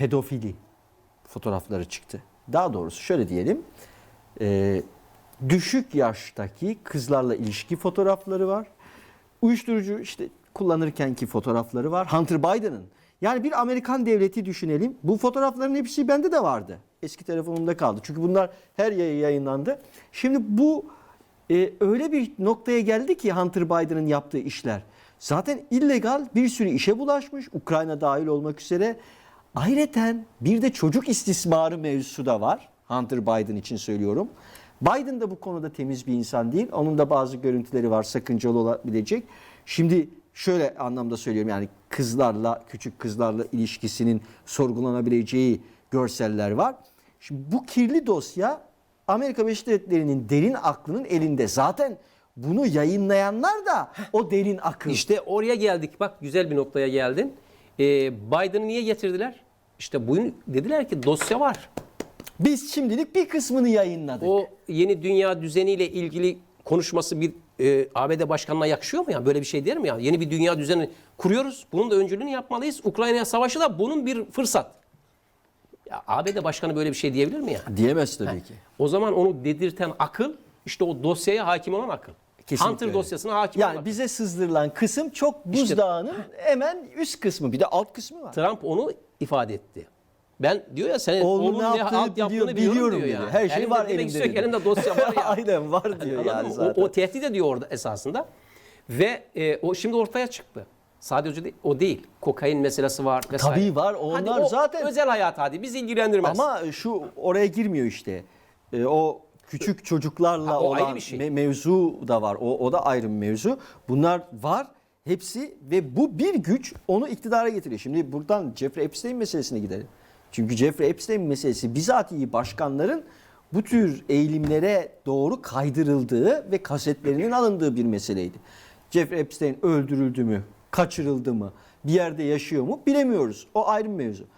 pedofili fotoğrafları çıktı. Daha doğrusu şöyle diyelim. e, düşük yaştaki kızlarla ilişki fotoğrafları var. Uyuşturucu işte kullanırkenki fotoğrafları var. Hunter Biden'ın. Yani bir Amerikan devleti düşünelim. Bu fotoğrafların hepsi bende de vardı. Eski telefonumda kaldı. Çünkü bunlar her yere yayınlandı. Şimdi bu e, öyle bir noktaya geldi ki Hunter Biden'ın yaptığı işler. Zaten illegal bir sürü işe bulaşmış. Ukrayna dahil olmak üzere. Ayrıca bir de çocuk istismarı mevzusu da var. Hunter Biden için söylüyorum. Biden da bu konuda temiz bir insan değil. Onun da bazı görüntüleri var sakıncalı olabilecek. Şimdi şöyle anlamda söylüyorum yani kızlarla, küçük kızlarla ilişkisinin sorgulanabileceği görseller var. Şimdi bu kirli dosya Amerika Birleşik Devletleri'nin derin aklının elinde. Zaten bunu yayınlayanlar da o derin akıl. İşte oraya geldik. Bak güzel bir noktaya geldin. Ee, Biden'ı niye getirdiler? İşte bugün dediler ki dosya var. Biz şimdilik bir kısmını yayınladık. O yeni dünya düzeniyle ilgili konuşması bir e, ABD başkanına yakışıyor mu ya? Böyle bir şey der mi ya? Yeni bir dünya düzeni kuruyoruz. Bunun da öncülüğünü yapmalıyız. Ukrayna savaşı da bunun bir fırsat. Ya ABD başkanı böyle bir şey diyebilir mi ya? Diyemez tabii ki. O zaman onu dedirten akıl işte o dosyaya hakim olan akıl. Kesinlikle Hunter öyle. dosyasına hakim Yani akıl. bize sızdırılan kısım çok buzdağının hemen üst kısmı. Bir de alt kısmı var. Trump onu ifade etti. Ben diyor ya senin Oğlum oğlun ne ne yaptığını alt yaptığını biliyor- biliyorum, biliyorum diyor dedi. ya. Her şey Elimde var demek elimde istiyor ki dedi. dosya var ya. Aynen var diyor Anladın yani mı? zaten. O, o tehdit ediyor orada esasında. Ve e, o şimdi ortaya çıktı. Sadece de- o değil. Kokain meselesi var vesaire. Tabii var, onlar hadi o zaten- özel hayat hadi bizi ilgilendirmez. Ama şu oraya girmiyor işte. Ee, o küçük çocuklarla Ha, o ayrı olan bir şey. me- mevzu da var. O, o da ayrı bir mevzu. Bunlar var hepsi ve bu bir güç onu iktidara getiriyor. Şimdi buradan Jeffrey Epstein meselesine gidelim. Çünkü Jeffrey Epstein meselesi bizatihi başkanların bu tür eğilimlere doğru kaydırıldığı ve kasetlerinin alındığı bir meseleydi. Jeffrey Epstein öldürüldü mü, kaçırıldı mı, bir yerde yaşıyor mu bilemiyoruz. O ayrı bir mevzu.